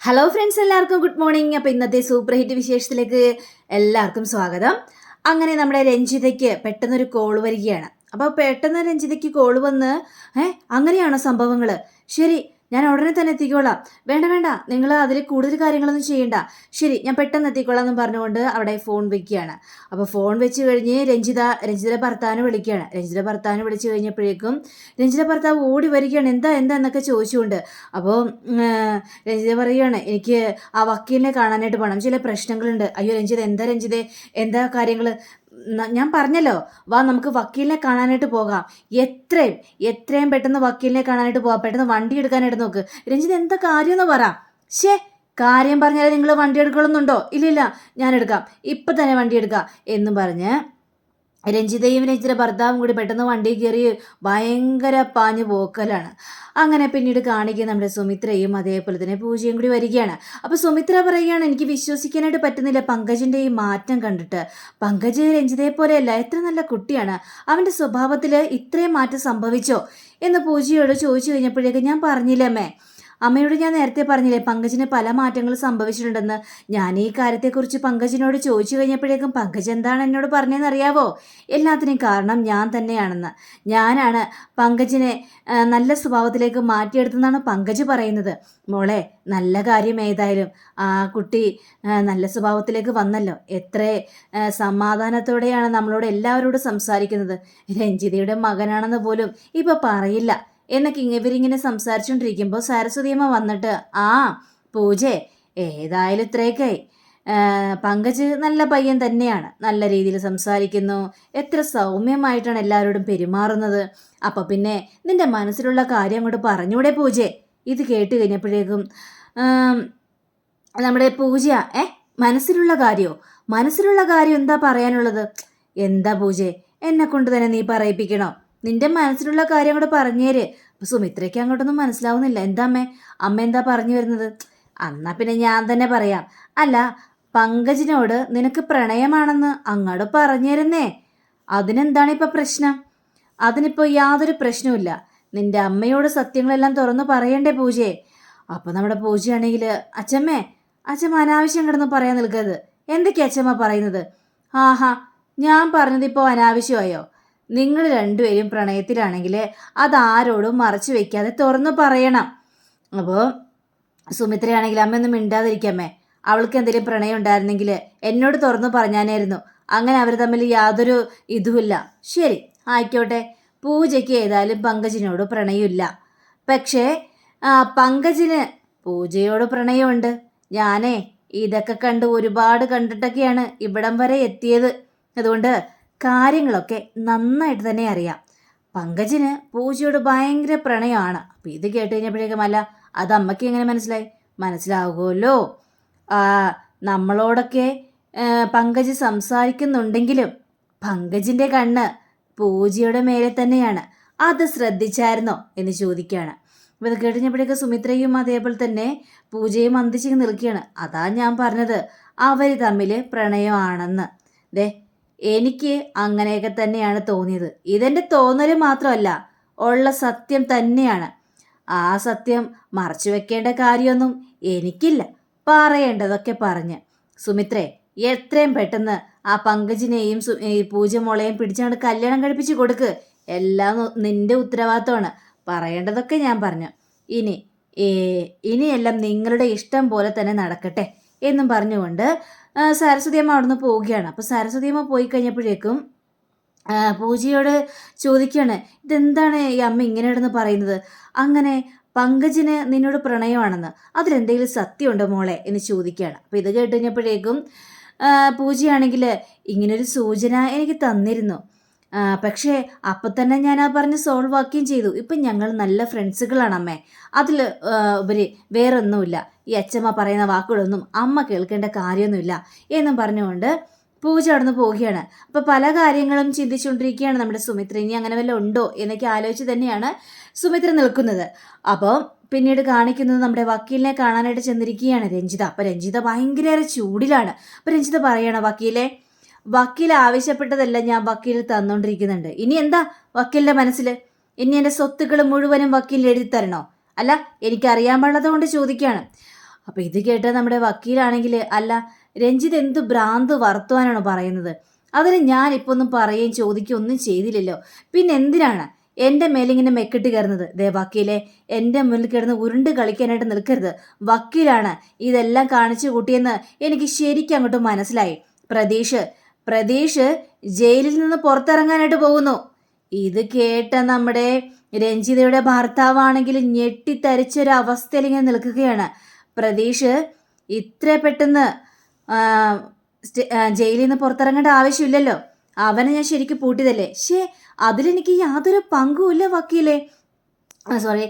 Hello friends എല്ലാവർക്കും good morning അപ്പോൾ ഇന്നത്തെ സൂപ്പർ ഹിറ്റ് വിശേഷത്തിലേക്ക് എല്ലാവർക്കും സ്വാഗതം. അങ്ങനെ നമ്മുടെ രഞ്ജിതയ്ക്ക് പെട്ടെന്നൊരു കോൾ വരികയാണ്. അപ്പോൾ പെട്ടെന്ന് രഞ്ജിതയ്ക്ക് കോൾ വന്ന് ഏ അങ്ങനെയാണോ സംഭവങ്ങൾ ശരി ഞാൻ ഉടനെ തന്നെ എത്തിക്കോളാം. വേണ്ട വേണ്ട. നിങ്ങൾ അതിൽ കൂടുതൽ കാര്യങ്ങളൊന്നും ചെയ്യണ്ട. ശരി ഞാൻ പെട്ടെന്ന് എത്തിക്കോളാം എന്ന് പറഞ്ഞുകൊണ്ട് അവിടെ ഫോൺ വെക്കുകയാണ്. അപ്പോൾ ഫോൺ വെച്ച് കഴിഞ്ഞ് രഞ്ജിത രഞ്ജിതയുടെ ഭർത്താവിനെ വിളിക്കുകയാണ്. രഞ്ജിത ഭർത്താവിനെ വിളിച്ച് കഴിഞ്ഞപ്പോഴേക്കും രഞ്ജിത ഭർത്താവ് ഓടി വരികയാണ്. എന്താ എന്താ എന്നൊക്കെ ചോദിച്ചുകൊണ്ട്. അപ്പോൾ രഞ്ജിത പറയുകയാണ് എനിക്ക് ആ വക്കീലിനെ കാണാനായിട്ട് പോകണം ചില പ്രശ്നങ്ങളുണ്ട്. അയ്യോ രഞ്ജിത എന്താ രഞ്ജിത? എന്താ കാര്യങ്ങൾ ഞാൻ പറഞ്ഞല്ലോ. വാ നമുക്ക് വക്കീലിനെ കാണാനായിട്ട് പോകാം. എത്രയും എത്രയും പെട്ടെന്ന് വക്കീലിനെ കാണാനായിട്ട് പോകാം. പെട്ടെന്ന് വണ്ടി എടുക്കാനായിട്ട് നോക്ക്. രഞ്ജിത് എന്താ കാര്യമെന്ന് പറ. ശേ കാര്യം പറഞ്ഞാൽ നിങ്ങൾ വണ്ടി എടുക്കണമെന്നുണ്ടോ ഇല്ലില്ല ഞാൻ എടുക്കാം. ഇപ്പം തന്നെ വണ്ടി എടുക്കാം എന്ന് പറഞ്ഞ് രഞ്ജിതയും രഞ്ജിത ഭർത്താവും കൂടി പെട്ടെന്ന് വണ്ടി കയറി ഭയങ്കര പാഞ്ഞു പോക്കലാണ്. അങ്ങനെ പിന്നീട് കാണിക്കുക നമ്മുടെ സുമിത്രയും അതേപോലെ തന്നെ പൂജയും കൂടി വരികയാണ്. അപ്പോൾ സുമിത്ര പറയുകയാണ് എനിക്ക് വിശ്വസിക്കാനായിട്ട് പറ്റുന്നില്ല. പങ്കജിന്റെ ഈ മാറ്റം കണ്ടിട്ട്. പങ്കജ് രഞ്ജിതയെ പോലെയല്ല എത്ര നല്ല കുട്ടിയാണ്. അവന്റെ സ്വഭാവത്തിൽ ഇത്രയും മാറ്റം സംഭവിച്ചോ? എന്ന് പൂജയോട് ചോദിച്ചു കഴിഞ്ഞപ്പോഴേക്കും ഞാൻ പറഞ്ഞില്ലമ്മേ അമ്മയോട് ഞാൻ നേരത്തെ പറഞ്ഞില്ലേ പങ്കജിന് പല മാറ്റങ്ങൾ സംഭവിച്ചിട്ടുണ്ടെന്ന്. ഞാൻ ഈ കാര്യത്തെക്കുറിച്ച് പങ്കജിനോട് ചോദിച്ചു കഴിഞ്ഞപ്പോഴേക്കും പങ്കജ് എന്താണ് എന്നോട് പറഞ്ഞതെന്ന് അറിയാവോ എല്ലാത്തിനും കാരണം ഞാൻ തന്നെയാണെന്ന്. ഞാനാണ് പങ്കജിനെ നല്ല സ്വഭാവത്തിലേക്ക് മാറ്റിയെടുത്തെന്നാണ് പങ്കജ് പറയുന്നത്. മോളെ നല്ല കാര്യം ഏതായാലും. ആ കുട്ടി നല്ല സ്വഭാവത്തിലേക്ക് വന്നല്ലോ. എത്ര സമാധാനത്തോടെയാണ് നമ്മളോട് എല്ലാവരോടും സംസാരിക്കുന്നത്. രഞ്ജിതയുടെ മകനാണെന്ന് പോലും ഇപ്പൊ പറയില്ല. എന്നൊക്കെ ഇവരിങ്ങനെ സംസാരിച്ചുകൊണ്ടിരിക്കുമ്പോൾ സരസ്വതിയമ്മ വന്നിട്ട് ആ പൂജേ ഏതായാലും ഇത്രയൊക്കെ പങ്കജ് നല്ല പയ്യൻ തന്നെയാണ്. നല്ല രീതിയിൽ സംസാരിക്കുന്നു. എത്ര സൗമ്യമായിട്ടാണ് എല്ലാവരോടും പെരുമാറുന്നത്. അപ്പം പിന്നെ നിന്റെ മനസ്സിലുള്ള കാര്യം അങ്ങോട്ട് പറഞ്ഞൂടെ പൂജേ. ഇത് കേട്ട് കഴിഞ്ഞപ്പോഴേക്കും നമ്മുടെ പൂജ ഏ മനസ്സിലുള്ള കാര്യമോ മനസ്സിലുള്ള കാര്യം എന്താ പറയാനുള്ളത്? എന്താ പൂജേ എന്നെ കൊണ്ട് തന്നെ നീ പറയിപ്പിക്കണോ? നിന്റെ മനസ്സിലുള്ള കാര്യം അങ്ങോട്ട് പറഞ്ഞേര്. അപ്പൊ സുമിത്രയ്ക്ക് അങ്ങോട്ടൊന്നും മനസ്സിലാവുന്നില്ല. എന്താ അമ്മേ അമ്മ എന്താ പറഞ്ഞു വരുന്നത്? അന്നാ പിന്നെ ഞാൻ തന്നെ പറയാം. അല്ല പങ്കജിനോട് നിനക്ക് പ്രണയമാണെന്ന് അങ്ങോട്ട് പറഞ്ഞിരുന്നേ. അതിനെന്താണ് ഇപ്പൊ പ്രശ്നം? അതിനിപ്പോ യാതൊരു പ്രശ്നവുമില്ല. നിന്റെ അമ്മയോട് സത്യങ്ങളെല്ലാം തുറന്നു പറയണ്ടേ പൂജയെ അപ്പൊ നമ്മുടെ പൂജയാണെങ്കിൽ അച്ഛമ്മേ അച്ഛമ്മ അനാവശ്യം കിടന്ന് പറയാൻ നിൽക്കരുത്. എന്തൊക്കെയാ അച്ഛമ്മ പറയുന്നത്? ആഹാ ഞാൻ പറഞ്ഞത് ഇപ്പോ അനാവശ്യമായോ? നിങ്ങൾ രണ്ടുപേരും പ്രണയത്തിലാണെങ്കിൽ അതാരോടും മറച്ചു വെക്കാതെ തുറന്നു പറയണം. അപ്പോൾ സുമിത്രയാണെങ്കിൽ അമ്മയൊന്നും മിണ്ടാതിരിക്കാമേ അവൾക്ക് എന്തെങ്കിലും പ്രണയം ഉണ്ടായിരുന്നെങ്കിൽ എന്നോട് തുറന്നു പറഞ്ഞാനായിരുന്നു. അങ്ങനെ അവർ തമ്മിൽ യാതൊരു ഇതുമില്ല. ശരി ആയിക്കോട്ടെ. പൂജയ്ക്ക് ഏതായാലും പങ്കജിനോട് പ്രണയമില്ല. പക്ഷേ പങ്കജിന് പൂജയോട് പ്രണയമുണ്ട്. ഞാനേ ഇതൊക്കെ കണ്ട് ഒരുപാട് കണ്ടിട്ടൊക്കെയാണ് ഇവിടം വരെ എത്തിയത്. അതുകൊണ്ട് കാര്യങ്ങളൊക്കെ നന്നായിട്ട് തന്നെ അറിയാം. പങ്കജിന് പൂജയോട് ഭയങ്കര പ്രണയമാണ്. അപ്പം ഇത് കേട്ട് കഴിഞ്ഞപ്പോഴേക്കും അല്ല അത് അമ്മയ്ക്ക് എങ്ങനെ മനസ്സിലായി? മനസ്സിലാകുമല്ലോ നമ്മളോടൊക്കെ പങ്കജ് സംസാരിക്കുന്നുണ്ടെങ്കിലും പങ്കജിന്റെ കണ്ണ് പൂജയുടെ മേലെ തന്നെയാണ്. അത് ശ്രദ്ധിച്ചായിരുന്നോ എന്ന് ചോദിക്കുകയാണ്. അപ്പോൾ ഇത് കേട്ടുകഴിഞ്ഞപ്പോഴേക്ക് സുമിത്രയും അതേപോലെ തന്നെ പൂജയും അന്തിച്ച് നിൽക്കുകയാണ്. അതാ ഞാൻ പറഞ്ഞത്. അവർ തമ്മിൽ പ്രണയമാണെന്ന്. ദേ എനിക്ക് അങ്ങനെയൊക്കെ തന്നെയാണ് തോന്നിയത്. ഇതെന്റെ തോന്നൽ മാത്രമല്ല ഉള്ള സത്യം തന്നെയാണ്. ആ സത്യം മറച്ചു വെക്കേണ്ട കാര്യമൊന്നും എനിക്കില്ല പറയേണ്ടതൊക്കെ പറഞ്ഞ്. സുമിത്രേ എത്രയും പെട്ടെന്ന് ആ പങ്കജിനെയും പൂജമോളെയും പിടിച്ചുകൊണ്ട് കല്യാണം കഴിപ്പിച്ച് കൊടുക്ക്. എല്ലാം നിന്റെ ഉത്തരവാദിത്തമാണ്. പറയേണ്ടതൊക്കെ ഞാൻ പറഞ്ഞു. ഇനി ഇനിയെല്ലാം നിങ്ങളുടെ ഇഷ്ടം പോലെ തന്നെ നടക്കട്ടെ എന്നും പറഞ്ഞുകൊണ്ട് സരസ്വതി അമ്മ അവിടുന്ന് പോവുകയാണ്. അപ്പോൾ സരസ്വതി അമ്മ പോയി കഴിഞ്ഞപ്പോഴേക്കും പൂജയോട് ചോദിക്കുകയാണ് ഇതെന്താണ് ഈ അമ്മ ഇങ്ങനെ ഇടന്ന് പറയുന്നത്? അങ്ങനെ പങ്കജിന് നിന്നോട് പ്രണയമാണെന്ന്. അതിലെന്തെങ്കിലും സത്യമുണ്ടോ മോളെ? എന്ന് ചോദിക്കുകയാണ്. അപ്പോൾ ഇത് കേട്ട് കഴിഞ്ഞപ്പോഴേക്കും പൂജയാണെങ്കിൽ ഇങ്ങനൊരു സൂചന എനിക്ക് തന്നിരുന്നു. പക്ഷേ അപ്പം തന്നെ ഞാൻ ആ പറഞ്ഞ് സോൾവ് ആക്കുകയും ചെയ്തു. ഇപ്പം ഞങ്ങൾ നല്ല ഫ്രണ്ട്സുകളാണ് അമ്മേ. അതിൽ ഉപരി വേറൊന്നുമില്ല. ഈ അച്ഛമ്മ പറയുന്ന വാക്കുകളൊന്നും അമ്മ കേൾക്കേണ്ട കാര്യമൊന്നുമില്ല എന്നും പറഞ്ഞുകൊണ്ട് പൂജ അവിടുന്ന് പോവുകയാണ്. അപ്പോൾ പല കാര്യങ്ങളും ചിന്തിച്ചുകൊണ്ടിരിക്കുകയാണ് നമ്മുടെ സുമിത്ര. ഇനി അങ്ങനെ വല്ല ഉണ്ടോ എന്നൊക്കെ ആലോചിച്ച് തന്നെയാണ് സുമിത്ര നിൽക്കുന്നത്. അപ്പോൾ പിന്നീട് കാണിക്കുന്നത് നമ്മുടെ വക്കീലിനെ കാണാനായിട്ട് ചെന്നിരിക്കുകയാണ് രഞ്ജിത. അപ്പോൾ രഞ്ജിത ഭയങ്കര ചൂടിലാണ്. അപ്പോൾ രഞ്ജിത പറയണം വക്കീലെ വക്കീൽ ആവശ്യപ്പെട്ടതല്ല ഞാൻ വക്കീൽ തന്നുകൊണ്ടിരിക്കുന്നുണ്ട് ഇനി എന്താ വക്കീലിന്റെ മനസ്സിൽ ഇനി എന്റെ സ്വത്തുക്കൾ മുഴുവനും വക്കീൽ എഴുതി തരണോ? അല്ല എനിക്കറിയാൻ പാടുള്ളത് കൊണ്ട് ചോദിക്കുകയാണ്. അപ്പോൾ ഇത് കേട്ട നമ്മുടെ വക്കീലാണെങ്കിൽ അല്ല രഞ്ജിത് എന്ത് ഭ്രാന്ത് വർത്തുവാനാണോ പറയുന്നത്? അതിന് ഞാൻ ഇപ്പോൾ ഒന്നും പറയുകയും ചോദിക്കുകയും ഒന്നും ചെയ്തില്ലല്ലോ. പിന്നെ എന്തിനാണ് എന്റെ മേലിങ്ങനെ മെക്കിട്ട് കയറുന്നത്? ദേ വക്കീലെ എന്റെ മുന്നിൽ കിടന്ന് ഉരുണ്ട് കളിക്കാനായിട്ട് നിൽക്കരുത്. വക്കീലാണ് ഇതെല്ലാം കാണിച്ചു കൂട്ടിയെന്ന് എനിക്ക് ശരിക്കും അങ്ങോട്ട് മനസ്സിലായി. പ്രതീഷ് പ്രതീഷ് ജയിലിൽ നിന്ന് പുറത്തിറങ്ങാനായിട്ട് പോകുന്നു. ഇത് കേട്ട നമ്മുടെ രഞ്ജിതയുടെ ഭർത്താവാണെങ്കിൽ ഞെട്ടിത്തരിച്ചൊരു അവസ്ഥയിൽ ഇങ്ങനെ നിൽക്കുകയാണ്. പ്രതീഷ് ഇത്ര പെട്ടെന്ന് ജയിലിൽ നിന്ന് പുറത്തിറങ്ങേണ്ട ആവശ്യമില്ലല്ലോ. അവനെ ഞാൻ ശരിക്കും പൂട്ടിയതല്ലേ? ശേ അതിലെനിക്ക് യാതൊരു പങ്കുമില്ല വക്കീലേ. സോറി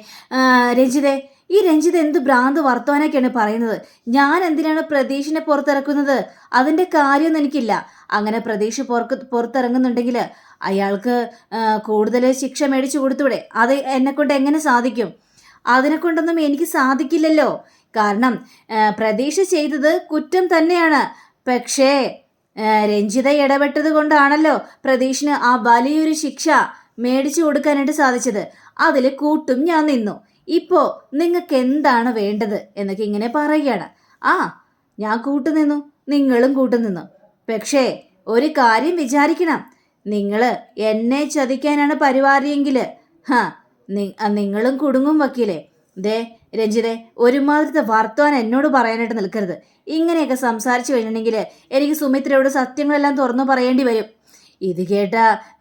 രഞ്ജിതെ ഈ രഞ്ജിത് എന്ത് ഭ്രാന്ത് വർത്തമാനൊക്കെയാണ് പറയുന്നത്? ഞാൻ എന്തിനാണ് പ്രതീഷിനെ പുറത്തിറക്കുന്നത്? അതിന്റെ കാര്യമൊന്നും എനിക്കില്ല. അങ്ങനെ പ്രതീക്ഷ പുറത്ത് പുറത്തിറങ്ങുന്നുണ്ടെങ്കിൽ അയാൾക്ക് കൂടുതൽ ശിക്ഷ മേടിച്ചു കൊടുത്തൂടെ? അത് എന്നെക്കൊണ്ട് എങ്ങനെ സാധിക്കും? അതിനെ കൊണ്ടൊന്നും എനിക്ക് സാധിക്കില്ലല്ലോ. കാരണം പ്രതീക്ഷ ചെയ്തത് കുറ്റം തന്നെയാണ്. പക്ഷേ രഞ്ജിത ഇടപെട്ടത് കൊണ്ടാണല്ലോ പ്രതീഷിന് ആ വലിയൊരു ശിക്ഷ മേടിച്ചു കൊടുക്കാനായിട്ട് സാധിച്ചത്. അതിൽ കൂട്ടും ഞാൻ നിന്നു. ഇപ്പോ നിങ്ങൾക്ക് എന്താണ് വേണ്ടത് എന്നൊക്കെ ഇങ്ങനെ പറയുകയാണ്. ആ ഞാൻ കൂട്ടുനിന്നു. നിങ്ങളും കൂട്ടുനിന്നു. പക്ഷേ ഒരു കാര്യം വിചാരിക്കണം. നിങ്ങൾ എന്നെ ചതിക്കാനാണ് പരിപാടിയെങ്കിൽ ഹാ നിങ്ങളും കുടുങ്ങും വക്കീലേ. ദേ രഞ്ജിതെ ഒരുമാതിരത്തെ വർത്തമാനം എന്നോട് പറയാനായിട്ട് നിൽക്കരുത്. ഇങ്ങനെയൊക്കെ സംസാരിച്ചു കഴിഞ്ഞിട്ടുണ്ടെങ്കിൽ എനിക്ക് സുമിത്രയോട് സത്യങ്ങളെല്ലാം തുറന്നു പറയേണ്ടി വരും. ഇത് കേട്ട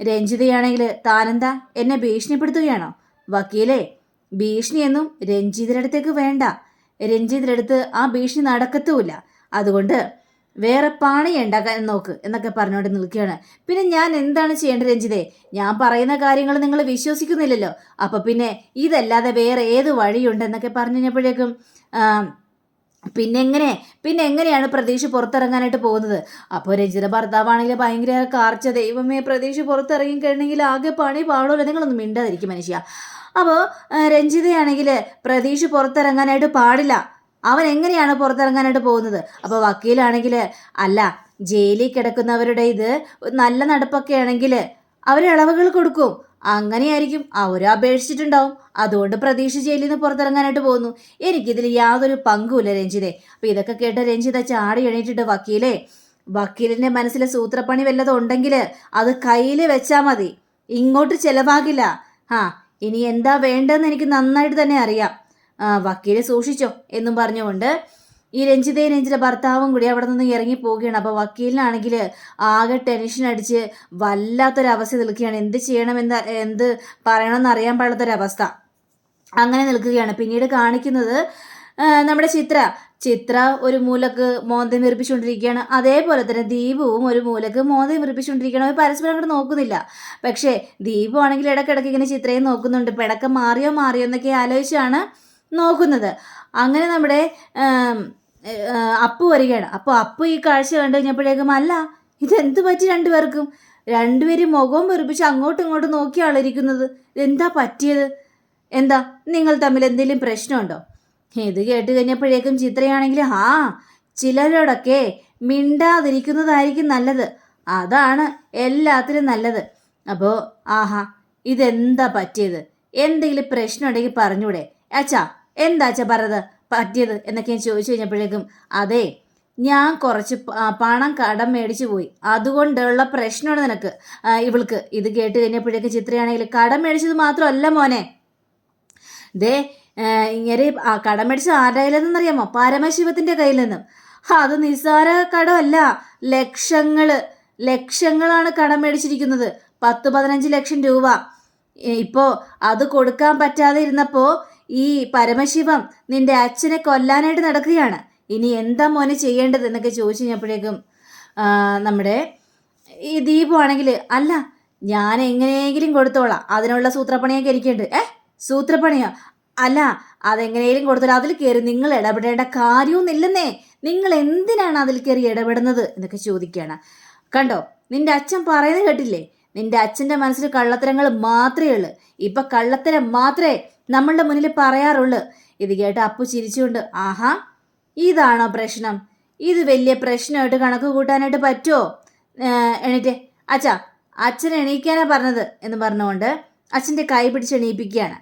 രഞ്ജിതയാണെങ്കിൽ താനെന്താ എന്നെ ഭീഷണിപ്പെടുത്തുകയാണോ? വക്കീലേ ഭീഷണിയൊന്നും രഞ്ജിതയുടെ അടുത്തേക്ക് വേണ്ട. രഞ്ജിതയുടെ അടുത്ത് ആ ഭീഷണി നടക്കത്തുമില്ല. അതുകൊണ്ട് വേറെ പണി ഉണ്ടാക്കാൻ നോക്ക് എന്നൊക്കെ പറഞ്ഞുകൊണ്ട് നിൽക്കുകയാണ്. പിന്നെ ഞാൻ എന്താണ് ചെയ്യേണ്ടത് രഞ്ജിതേ ഞാൻ പറയുന്ന കാര്യങ്ങൾ നിങ്ങൾ വിശ്വസിക്കുന്നില്ലല്ലോ. അപ്പൊ പിന്നെ ഇതല്ലാതെ വേറെ ഏത് വഴിയുണ്ടെന്നൊക്കെ പറഞ്ഞു കഴിഞ്ഞപ്പോഴേക്കും പിന്നെ എങ്ങനെ പിന്നെ എങ്ങനെയാണ് പ്രതീക്ഷ പുറത്തിറങ്ങാനായിട്ട് പോകുന്നത്? അപ്പോൾ രഞ്ജിത ഭർത്താവാണെങ്കിൽ ഭയങ്കര കാർച്ച. ദൈവമേ പ്രതീക്ഷ പുറത്തിറങ്ങി കഴിഞ്ഞെങ്കിൽ ആകെ പണി പാടുമല്ലോ നിങ്ങളൊന്നും മിണ്ടാതിരിക്കും മനുഷ്യ. അപ്പോൾ രഞ്ജിതയാണെങ്കിൽ പ്രതീക്ഷ പുറത്തിറങ്ങാനായിട്ട് പാടില്ല. അവൻ എങ്ങനെയാണ് പുറത്തിറങ്ങാനായിട്ട് പോകുന്നത്? അപ്പോൾ വക്കീലാണെങ്കിൽ അല്ല ജയിലിൽ കിടക്കുന്നവരുടെ ഇത് നല്ല നടപ്പൊക്കെ ആണെങ്കിൽ അവർ ഇളവുകൾ കൊടുക്കും. അങ്ങനെയായിരിക്കും അവർ അപേക്ഷിച്ചിട്ടുണ്ടാവും. അതുകൊണ്ട് പ്രതീക്ഷ ജയിലിൽ നിന്ന് പുറത്തിറങ്ങാനായിട്ട് പോകുന്നു. എനിക്കിതിൽ യാതൊരു പങ്കുമില്ല രഞ്ജിതെ. അപ്പോൾ ഇതൊക്കെ കേട്ട് രഞ്ജിത ചാടി എണീറ്റിട്ട് വക്കീലേ വക്കീലിന്റെ മനസ്സിൽ സൂത്രപ്പണി വല്ലതും ഉണ്ടെങ്കിൽ അത് കയ്യിൽ വെച്ചാൽ മതി. ഇങ്ങോട്ട് ചിലവാകില്ല. ആ ഇനി എന്താ വേണ്ടതെന്ന് എനിക്ക് നന്നായിട്ട് തന്നെ അറിയാം. ആ വക്കീലെ സൂക്ഷിച്ചോ എന്നും പറഞ്ഞുകൊണ്ട് ഈ രഞ്ജിതയും രഞ്ജിത ഭർത്താവും കൂടി അവിടെ നിന്ന് ഇറങ്ങി പോവുകയാണ്. അപ്പോൾ വക്കീലിനാണെങ്കിൽ ആകെ ടെൻഷൻ അടിച്ച് വല്ലാത്തൊരവസ്ഥ നിൽക്കുകയാണ്. എന്ത് ചെയ്യണമെന്ന് എന്ത് പറയണമെന്ന് അറിയാൻ പാടാത്തൊരവസ്ഥ അങ്ങനെ നിൽക്കുകയാണ്. പിന്നീട് കാണിക്കുന്നത് നമ്മുടെ ചിത്ര. ചിത്ര ഒരു മൂലക്ക് മോന്തം നിർപ്പിച്ചുകൊണ്ടിരിക്കുകയാണ് അതേപോലെ തന്നെ ദീപുവും ഒരു മൂലക്ക് മോന്തം നിർപ്പിച്ചുകൊണ്ടിരിക്കുകയാണ് അവർ പരസ്പരം അങ്ങോട്ട് നോക്കുന്നില്ല. പക്ഷേ ദീപു ആണെങ്കിൽ ഇടയ്ക്കിടയ്ക്ക് ഇങ്ങനെ ചിത്രയെ നോക്കുന്നുണ്ട്. പിടക്കം മാറിയോ മാറിയോ എന്നൊക്കെ ആലോചിച്ചാണ് നോക്കുന്നത്. അങ്ങനെ നമ്മുടെ അപ്പു വരികയാണ്. അപ്പോൾ അപ്പു ഈ കാഴ്ച കണ്ടു കഴിഞ്ഞപ്പോഴേക്കും അല്ല ഇതെന്ത് പറ്റി രണ്ടുപേർക്കും? രണ്ടുപേരും മുഖവും വെറുപ്പിച്ച് അങ്ങോട്ടും ഇങ്ങോട്ടും നോക്കിയാണ് ഇരിക്കുന്നത്? എന്താ പറ്റിയത്? എന്താ നിങ്ങൾ തമ്മിൽ എന്തെങ്കിലും പ്രശ്നമുണ്ടോ? ഇത് കേട്ട് കഴിഞ്ഞപ്പോഴേക്കും ചിത്രയാണെങ്കിൽ ആ ചിലരോടൊക്കെ മിണ്ടാതിരിക്കുന്നതായിരിക്കും നല്ലത്. അതാണ് എല്ലാത്തിനും നല്ലത്. അപ്പോൾ ആഹാ ഇതെന്താ പറ്റിയത്? എന്തെങ്കിലും പ്രശ്നം ഉണ്ടെങ്കിൽ പറഞ്ഞൂടെ അച്ഛാ എന്താ അച്ഛാ പറഞ്ഞത് പറ്റിയത്? എന്നൊക്കെ ഞാൻ ചോദിച്ചു കഴിഞ്ഞപ്പോഴേക്കും അതെ ഞാൻ കുറച്ച് പണം കടം മേടിച്ചു പോയി. അതുകൊണ്ടുള്ള പ്രശ്നമാണ് നിനക്ക്. ഇവൾക്ക് ഇത് കേട്ട് കഴിഞ്ഞപ്പോഴേക്കും ചിത്രയാണെങ്കിൽ കടം മേടിച്ചത് മാത്രമല്ല മോനെ. ദേ ഇങ്ങനെ കടം മേടിച്ചത് ആരുടെ കയ്യിൽ നിന്നറിയാമോ പരമശിവത്തിന്റെ കയ്യിൽ നിന്നും അത് നിസ്സാര കടമല്ല. ലക്ഷങ്ങൾ ലക്ഷങ്ങളാണ് കടം മേടിച്ചിരിക്കുന്നത്. പത്ത് പതിനഞ്ച് ലക്ഷം രൂപ. ഇപ്പോൾ ഇപ്പോ അത് കൊടുക്കാൻ പറ്റാതെ ഇരുന്നപ്പോ ഈ പരമശിവം നിന്റെ അച്ഛനെ കൊല്ലാനായിട്ട് നടക്കുകയാണ്. ഇനി എന്താ മോനെ ചെയ്യേണ്ടത് എന്നൊക്കെ ചോദിച്ചു കഴിഞ്ഞപ്പോഴേക്കും നമ്മുടെ ഈ ദീപു ആണെങ്കിൽ അല്ല ഞാൻ എങ്ങനെയെങ്കിലും കൊടുത്തോളാം. അതിനുള്ള സൂത്രപ്പണിയൊക്കെ എനിക്കുണ്ട്. ഏ? സൂത്രപ്പണിയോ? അല്ല അതെങ്ങനെയെങ്കിലും കൊടുത്തോളാം. അതിൽ കയറി നിങ്ങൾ ഇടപെടേണ്ട കാര്യമൊന്നുമില്ലെന്നേ നിങ്ങൾ എന്തിനാണ് അതിൽ കയറി ഇടപെടുന്നത്? എന്നൊക്കെ ചോദിക്കുകയാണ്. കണ്ടോ നിന്റെ അച്ഛൻ പറയുന്നത് കേട്ടില്ലേ? നിന്റെ അച്ഛന്റെ മനസ്സിൽ കള്ളത്തരങ്ങൾ മാത്രമേ ഉള്ളൂ. ഇപ്പം കള്ളത്തരം മാത്രമേ നമ്മളുടെ മുന്നിൽ പറയാറുള്ളു. ഇത് കേട്ട് അപ്പു ചിരിച്ചുകൊണ്ട് ആഹാ ഇതാണോ പ്രശ്നം? ഇത് വലിയ പ്രശ്നമായിട്ട് കണക്ക് കൂട്ടാനായിട്ട് പറ്റുമോ എണീറ്റേ അച്ഛാ അച്ഛൻ എണീക്കാനാ പറഞ്ഞത് എന്ന് പറഞ്ഞുകൊണ്ട് അച്ഛന്റെ കൈ പിടിച്ച് എണീപ്പിക്കുകയാണ്.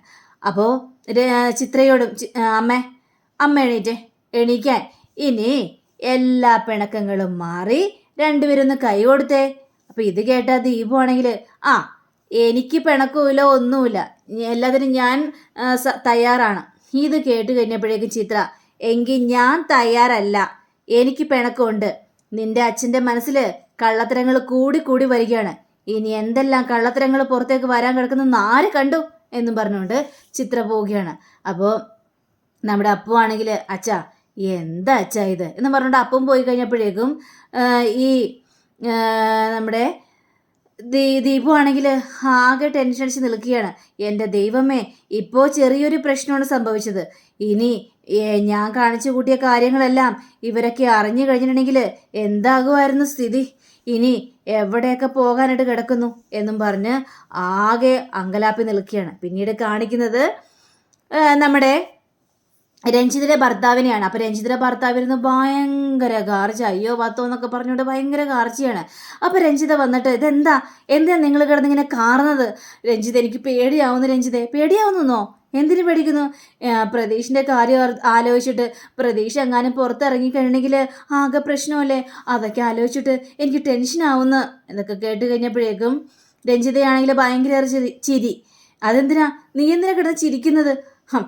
അപ്പോൾ ചിത്രയോടും അമ്മ അമ്മേ എണീറ്റേ എണീക്കാൻ. ഇനി എല്ലാ പിണക്കങ്ങളും മാറി രണ്ടുപേരും ഒന്ന് കൈ കൊടുത്തേ. അപ്പോൾ ഇത് കേട്ട ദീപു ആണെങ്കിൽ ആ എനിക്ക് പിണക്കുമില്ല ഒന്നുമില്ല. എല്ലാത്തിനും ഞാൻ തയ്യാറാണ്. ഇത് കേട്ട് കഴിഞ്ഞപ്പോഴേക്കും ചിത്ര എങ്കിൽ ഞാൻ തയ്യാറല്ല. എനിക്ക് പിണക്കമുണ്ട്. നിന്റെ അച്ഛന്റെ മനസ്സിൽ കള്ളത്തരങ്ങൾ കൂടി കൂടി വരികയാണ്. ഇനി എന്തെല്ലാം കള്ളത്തരങ്ങൾ പുറത്തേക്ക് വരാൻ കിടക്കുന്ന ആര് കണ്ടു? എന്നും പറഞ്ഞുകൊണ്ട് ചിത്ര പോവുകയാണ്. അപ്പോൾ നമ്മുടെ അപ്പു ആണെങ്കിൽ അച്ഛാ എന്താ അച്ഛാ ഇത്? എന്ന് പറഞ്ഞുകൊണ്ട് അപ്പം പോയി കഴിഞ്ഞപ്പോഴേക്കും ഈ നമ്മുടെ ദീപു ആണെങ്കിൽ ആകെ ടെൻഷൻ അടിച്ച് നിൽക്കുകയാണ്. എന്റെ ദൈവമേ ഇപ്പോൾ ചെറിയൊരു പ്രശ്നമാണ് സംഭവിച്ചത്. ഇനി ഞാൻ കാണിച്ചു കൂട്ടിയ കാര്യങ്ങളെല്ലാം ഇവരൊക്കെ അറിഞ്ഞു കഴിഞ്ഞിട്ടുണ്ടെങ്കിൽ എന്താകുമായിരുന്നു സ്ഥിതി? ഇനി എവിടെയൊക്കെ പോകാനായിട്ട് കിടക്കുന്നു എന്നും പറഞ്ഞ് ആകെ അങ്കലാപ്പി നിൽക്കുകയാണ്. പിന്നീട് കാണിക്കുന്നത് നമ്മുടെ രഞ്ജിതിന്റെ ഭർത്താവിനെയാണ്. അപ്പൊ രഞ്ജിതിന്റെ ഭർത്താവിരുന്ന് ഭയങ്കര കാർച്ച അയ്യോ പത്തോ എന്നൊക്കെ പറഞ്ഞുകൊണ്ട് ഭയങ്കര കാർച്ചയാണ് അപ്പൊ രഞ്ജിത വന്നിട്ട് ഇതെന്താ? എന്താ നിങ്ങൾ കിടന്നിങ്ങനെ കാറുന്നത് രഞ്ജിത എനിക്ക് പേടിയാവുന്നു രഞ്ജിതെ. പേടിയാവുന്നോ എന്തിനു പേടിക്കുന്നു? പ്രതീഷിന്റെ കാര്യം ആലോചിച്ചിട്ട് പ്രതീഷ് എങ്ങാനും പുറത്തിറങ്ങി കഴിഞ്ഞെങ്കിൽ ആകെ പ്രശ്നമല്ലേ? അതൊക്കെ ആലോചിച്ചിട്ട് എനിക്ക് ടെൻഷൻ ആവുന്നു. എന്നൊക്കെ കേട്ട് കഴിഞ്ഞപ്പോഴേക്കും രഞ്ജിതയാണെങ്കിൽ ഭയങ്കര ചിരി. അതെന്തിനാ? നീ എന്തിനാ കിടന്ന് ചിരിക്കുന്നത്?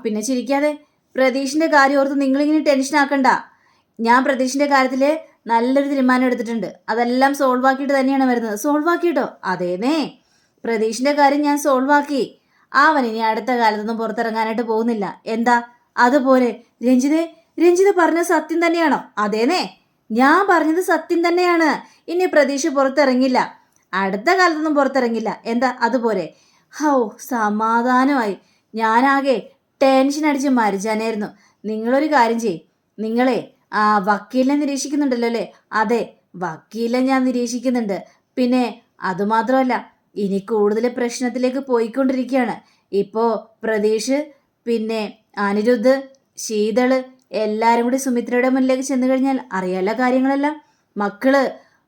പിന്നെ ചിരിക്കാതെ പ്രതീഷിന്റെ കാര്യം ഓർത്ത് നിങ്ങളിങ്ങനെ ടെൻഷൻ ആക്കണ്ട. ഞാൻ പ്രതീഷിന്റെ കാര്യത്തിൽ നല്ലൊരു തീരുമാനം എടുത്തിട്ടുണ്ട്. അതെല്ലാം സോൾവ് ആക്കിയിട്ട് തന്നെയാണ് വരുന്നത്. സോൾവ് ആക്കിയിട്ടോ? അതേനേ പ്രതീഷിന്റെ കാര്യം ഞാൻ സോൾവ് ആക്കി. അവൻ ഇനി അടുത്ത കാലത്തൊന്നും പുറത്തിറങ്ങാനായിട്ട് പോകുന്നില്ല. എന്താ? അതുപോലെ. രഞ്ജിത് രഞ്ജിത് പറഞ്ഞ സത്യം തന്നെയാണോ? അതേനേ ഞാൻ പറഞ്ഞത് സത്യം തന്നെയാണ്. ഇനി പ്രതീക്ഷ പുറത്തിറങ്ങില്ല. അടുത്ത കാലത്തൊന്നും പുറത്തിറങ്ങില്ല. എന്താ? അതുപോലെ. ഹൗ സമാധാനമായി. ഞാനാകെ ടെൻഷൻ അടിച്ച് മരിച്ചാനായിരുന്നു. നിങ്ങളൊരു കാര്യം ചെയ്യും. നിങ്ങളെ ആ വക്കീലിനെ നിരീക്ഷിക്കുന്നുണ്ടല്ലോ അല്ലേ? അതെ വക്കീലിനെ ഞാൻ നിരീക്ഷിക്കുന്നുണ്ട്. പിന്നെ അതുമാത്രമല്ല ഇനി കൂടുതൽ പ്രശ്നത്തിലേക്ക് പോയിക്കൊണ്ടിരിക്കുകയാണ്. ഇപ്പോൾ പ്രതീഷ് പിന്നെ അനിരുദ്ധ് ശീതൾ എല്ലാവരും കൂടി സുമിത്രയുടെ മുന്നിലേക്ക് ചെന്ന് കഴിഞ്ഞാൽ അറിയാലോ കാര്യങ്ങളെല്ലാം. മക്കൾ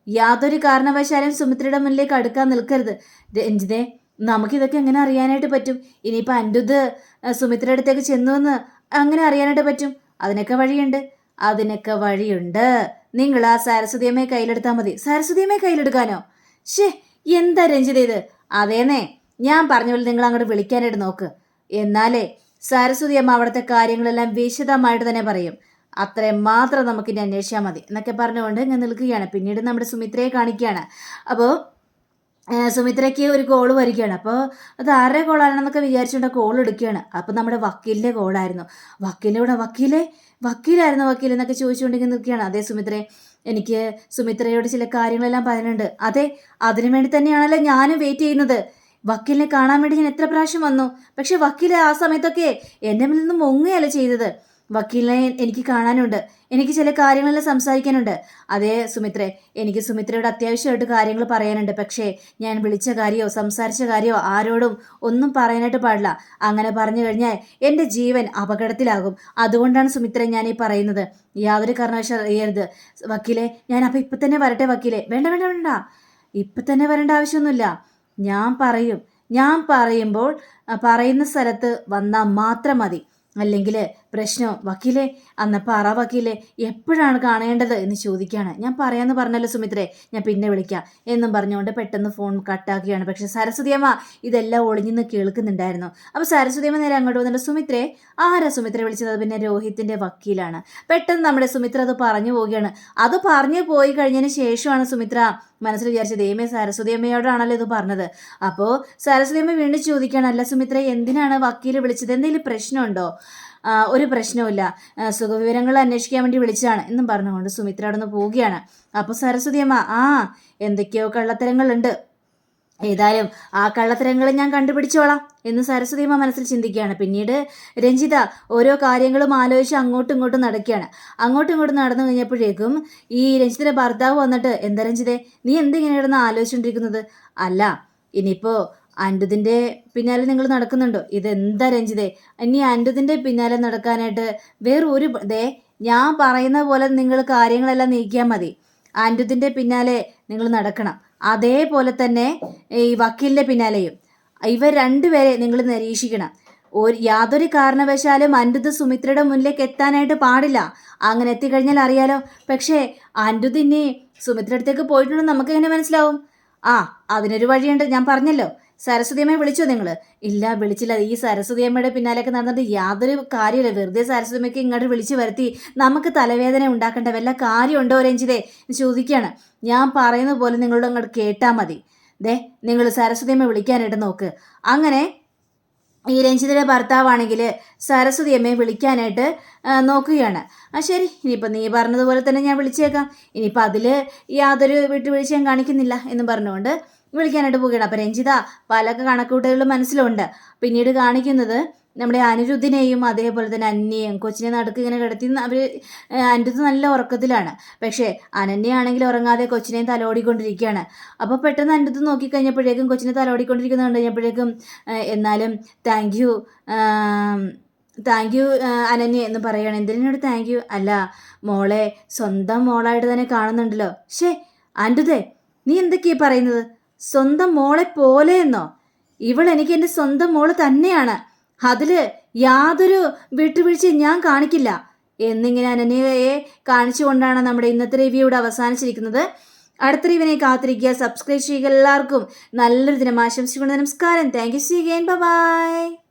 യാതൊരു കാരണവശാലും സുമിത്രയുടെ മുന്നിലേക്ക് അടുക്കാൻ നിൽക്കരുത്. രഞ്ജിതേ നമുക്കിതൊക്കെ എങ്ങനെ അറിയാനായിട്ട് പറ്റും? ഇനിയിപ്പോൾ അൻഡുത് സുമിത്രയുടെ അടുത്തേക്ക് ചെന്നു എന്ന് അങ്ങനെ അറിയാനായിട്ട് പറ്റും? അതിനൊക്കെ വഴിയുണ്ട്. അതിനൊക്കെ വഴിയുണ്ട്. നിങ്ങൾ ആ സരസ്വതിയമ്മയെ കയ്യിലെടുത്താൽ മതി. സരസ്വതിയമ്മയെ കയ്യിലെടുക്കാനോ? ഷേ എന്താ രഞ്ജിത ഇത്? അതേന്നേ ഞാൻ പറഞ്ഞ പോലെ നിങ്ങൾ അങ്ങോട്ട് വിളിക്കാനായിട്ട് നോക്ക്. എന്നാലേ സരസ്വതി അമ്മ അവിടുത്തെ കാര്യങ്ങളെല്ലാം വിശദമായിട്ട് തന്നെ പറയും. അത്രയും മാത്രം നമുക്കിനി അന്വേഷിച്ചാൽ മതി. എന്നൊക്കെ പറഞ്ഞുകൊണ്ട് ഞാൻ നിൽക്കുകയാണ്. പിന്നീട് നമ്മുടെ സുമിത്രയെ കാണിക്കുകയാണ്. അപ്പോൾ സുമിത്രയ്ക്ക് ഒരു കോൾ വരികയാണ്. അപ്പോൾ അത് ആരുടെ കോളാണെന്നൊക്കെ വിചാരിച്ചുകൊണ്ട് കോൾ എടുക്കുകയാണ്. അപ്പോൾ നമ്മുടെ വക്കീലിന്റെ കോളായിരുന്നു വക്കീലിലൂടെ വക്കീലെ വക്കീലേ? വക്കീലായിരുന്നു വക്കീൽ എന്നൊക്കെ ചോദിച്ചുകൊണ്ടിങ്ങനെ നിൽക്കുകയാണ്. അതേ സുമിത്രേ എനിക്ക് സുമിത്രയോട് ചില കാര്യങ്ങളെല്ലാം പറയാനുണ്ട്. അതെ അതിനു വേണ്ടി തന്നെയാണല്ലോ ഞാനും വെയിറ്റ് ചെയ്യുന്നത്. വക്കീലിനെ കാണാൻ വേണ്ടി ഞാൻ എത്ര പ്രാവശ്യം വന്നു? പക്ഷെ വക്കീൽ ആ സമയത്തൊക്കെ എന്റെ മുന്നിൽ നിന്ന് മുങ്ങുകയല്ല ചെയ്തത്. വക്കീലിനെ എനിക്ക് കാണാനുണ്ട്. എനിക്ക് ചില കാര്യങ്ങളെല്ലാം സംസാരിക്കാനുണ്ട്. അതെ സുമിത്രേ എനിക്ക് സുമിത്രയോട് അത്യാവശ്യമായിട്ട് കാര്യങ്ങൾ പറയാനുണ്ട്. പക്ഷേ ഞാൻ വിളിച്ച കാര്യമോ സംസാരിച്ച കാര്യമോ ആരോടും ഒന്നും പറയാനായിട്ട് പാടില്ല. അങ്ങനെ പറഞ്ഞു കഴിഞ്ഞാൽ എന്റെ ജീവൻ അപകടത്തിലാകും. അതുകൊണ്ടാണ് സുമിത്ര ഞാൻ ഈ പറയുന്നത്. യാതൊരു കാരണവശാൽ അറിയരുത്. വക്കീലെ ഞാൻ അപ്പം ഇപ്പം തന്നെ വരട്ടെ വക്കീലെ. വേണ്ട വേണ്ട വേണ്ട. ഇപ്പം തന്നെ വരേണ്ട ആവശ്യമൊന്നുമില്ല. ഞാൻ പറയും. ഞാൻ പറയുമ്പോൾ പറയുന്ന സ്ഥലത്ത് വന്നാൽ മാത്രം മതി. അല്ലെങ്കിൽ പ്രശ്നം. വക്കീലെ അന്ന് പറ വക്കീലെ എപ്പോഴാണ് കാണേണ്ടത് എന്ന് ചോദിക്കുകയാണ് ഞാൻ പറയാമെന്ന് പറഞ്ഞല്ലോ സുമിത്രേ ഞാൻ പിന്നെ വിളിക്കാം എന്നും പറഞ്ഞുകൊണ്ട് പെട്ടെന്ന് ഫോൺ കട്ടാക്കുകയാണ്. പക്ഷെ സരസ്വതിയമ്മ ഇതെല്ലാം ഒളിഞ്ഞെന്ന് കേൾക്കുന്നുണ്ടായിരുന്നു. അപ്പോൾ സരസ്വതിയമ്മ നേരെ അങ്ങോട്ട് വന്നിട്ട് സുമിത്രേ ആരാ സുമിത്ര വിളിച്ചത്? പിന്നെ രോഹിത്തിന്റെ വക്കീലാണ്. പെട്ടെന്ന് നമ്മുടെ സുമിത്ര അത് പറഞ്ഞു പോവുകയാണ്. അത് പറഞ്ഞു പോയി കഴിഞ്ഞതിന് ശേഷമാണ് സുമിത്ര മനസ്സിൽ വിചാരിച്ചത് ദൈവമേ സരസ്വതി അമ്മയോടാണല്ലോ ഇത് പറഞ്ഞത്. അപ്പോൾ സരസ്വതി അമ്മ വീണ്ടും ചോദിക്കുകയാണ് അല്ല സുമിത്ര എന്തിനാണ് വക്കീൽ വിളിച്ചത്? എന്തെങ്കിലും പ്രശ്നമുണ്ടോ? ഒരു പ്രശ്നവുമില്ല. സുഖവിവരങ്ങൾ അന്വേഷിക്കാൻ വേണ്ടി വിളിച്ചതാണ്. എന്നും പറഞ്ഞുകൊണ്ട് സുമിത്ര അവിടെ നിന്ന് പോവുകയാണ്. അപ്പോൾ സരസ്വതി അമ്മ ആ എന്തൊക്കെയോ കള്ളത്തരങ്ങളുണ്ട്. ഏതായാലും ആ കള്ളത്തരങ്ങൾ ഞാൻ കണ്ടുപിടിച്ചോളാം എന്ന് സരസ്വതിയമ്മ മനസ്സിൽ ചിന്തിക്കുകയാണ്. പിന്നീട് രഞ്ജിത ഓരോ കാര്യങ്ങളും ആലോചിച്ച് അങ്ങോട്ടും ഇങ്ങോട്ടും നടക്കുകയാണ്. അങ്ങോട്ടും ഇങ്ങോട്ടും നടന്നു കഴിഞ്ഞപ്പോഴേക്കും ഈ രഞ്ജിത്തിന്റെ ഭർത്താവ് വന്നിട്ട് എന്താ രഞ്ജിതേ നീ എന്തിങ്ങനെ കിടന്ന് ആലോചിച്ചുകൊണ്ടിരിക്കുന്നത് അല്ല ഇനിയിപ്പോ അൻഡുതിന്റെ പിന്നാലെ നിങ്ങൾ നടക്കുന്നുണ്ടോ? ഇതെന്താ രഞ്ജിതേ? ഇനി അൻഡുതിന്റെ പിന്നാലെ നടക്കാനായിട്ട് വേറെ ഒരു ദേ ഞാൻ പറയുന്ന പോലെ നിങ്ങൾ കാര്യങ്ങളെല്ലാം നീക്കിയാൽ മതി. അൻഡുതിന്റെ പിന്നാലെ നിങ്ങൾ നടക്കണം. അതേപോലെ തന്നെ ഈ വക്കീലിന്റെ പിന്നാലെയും. ഇവർ രണ്ടുപേരെ നിങ്ങൾ നിരീക്ഷിക്കണം. ഒരു യാതൊരു കാരണവശാലും അൻഡുത് സുമിത്രയുടെ മുന്നിലേക്ക് എത്താനായിട്ട് പാടില്ല. അങ്ങനെ എത്തിക്കഴിഞ്ഞാൽ അറിയാലോ. പക്ഷേ അൻഡുത് ഇനി സുമിത്ര അടുത്തേക്ക് പോയിട്ടുണ്ടെന്ന് നമുക്ക് എങ്ങനെ മനസ്സിലാവും? ആ അതിനൊരു വഴിയുണ്ട്. ഞാൻ പറഞ്ഞല്ലോ. സരസ്വതിയമ്മയെ വിളിച്ചോ നിങ്ങൾ ഇല്ല വിളിച്ചില്ല. ഈ സരസ്വതിയമ്മയുടെ പിന്നാലെയൊക്കെ നടന്നിട്ട് യാതൊരു കാര്യമില്ല വെറുതെ സരസ്വതിയമ്മയ്ക്ക് ഇങ്ങോട്ട് വിളിച്ചു വരുത്തി നമുക്ക് തലവേദന ഉണ്ടാക്കേണ്ട വല്ല കാര്യമുണ്ടോ രഞ്ജിതേ? ചോദിക്കുകയാണ്. ഞാൻ പറയുന്ന പോലെ നിങ്ങളോട് അങ്ങോട്ട് കേട്ടാൽ മതി. ദേ നിങ്ങൾ സരസ്വതിയമ്മ വിളിക്കാനായിട്ട് നോക്ക്. അങ്ങനെ ഈ രഞ്ജിതയുടെ ഭർത്താവാണെങ്കിൽ സരസ്വതി അമ്മയെ വിളിക്കാനായിട്ട് നോക്കുകയാണ്. ആ ശരി. ഇനിയിപ്പോൾ നീ പറഞ്ഞതുപോലെ തന്നെ ഞാൻ വിളിച്ചേക്കാം. ഇനിയിപ്പോൾ അതിൽ യാതൊരു വിട്ടുവീഴ്ചയും കാണിക്കുന്നില്ല എന്ന് പറഞ്ഞുകൊണ്ട് വിളിക്കാനായിട്ട് പോവുകയാണ്. അപ്പോൾ രഞ്ജിത പല കണക്കൂട്ടലുകളും മനസ്സിലുണ്ട്. പിന്നീട് കാണിക്കുന്നത് നമ്മുടെ അനിരുദ്ധിനെയും അതേപോലെ തന്നെ അന്യയും കൊച്ചിനെ നടുക്ക് ഇങ്ങനെ കിടത്തി അവർ അനിരുദ്ധ് നല്ല ഉറക്കത്തിലാണ്. പക്ഷേ അനന്യയാണെങ്കിൽ ഉറങ്ങാതെ കൊച്ചിനെയും തലോടിക്കൊണ്ടിരിക്കുകയാണ്. അപ്പോൾ പെട്ടെന്ന് അനിരുദ്ധ് നോക്കിക്കഴിഞ്ഞപ്പോഴേക്കും കൊച്ചിനെ തലോടിക്കൊണ്ടിരിക്കുന്നത് കണ്ടു കഴിഞ്ഞപ്പോഴേക്കും എന്നാലും thank you thank you Ananya എന്ന് പറയുകയാണ്. എന്തിനോട് താങ്ക് യു അല്ല മോളെ സ്വന്തം മോളായിട്ട് തന്നെ കാണുന്നുണ്ടല്ലോ. ഷേ അനിരുദ്ധേ നീ എന്തൊക്കെയാ പറയുന്നത്? സ്വന്തം മോളെ പോലെയെന്നോ ഇവൾ എനിക്ക് എന്റെ സ്വന്തം മോൾ തന്നെയാണ്. അതിൽ യാതൊരു വിട്ടുവീഴ്ചയും ഞാൻ കാണിക്കില്ല. എന്നിങ്ങനെ അനന്യയെ കാണിച്ചുകൊണ്ടാണ് നമ്മുടെ ഇന്നത്തെ റിവ്യൂ ഇവിടെ അവസാനിച്ചിരിക്കുന്നത്. അടുത്ത റിവിനെ കാത്തിരിക്കുക. സബ്സ്ക്രൈബ് ചെയ്യുക എല്ലാവർക്കും. നല്ലൊരു ദിനം ആശംസിച്ചുകൊണ്ട് നമസ്കാരം. Thank you see again bye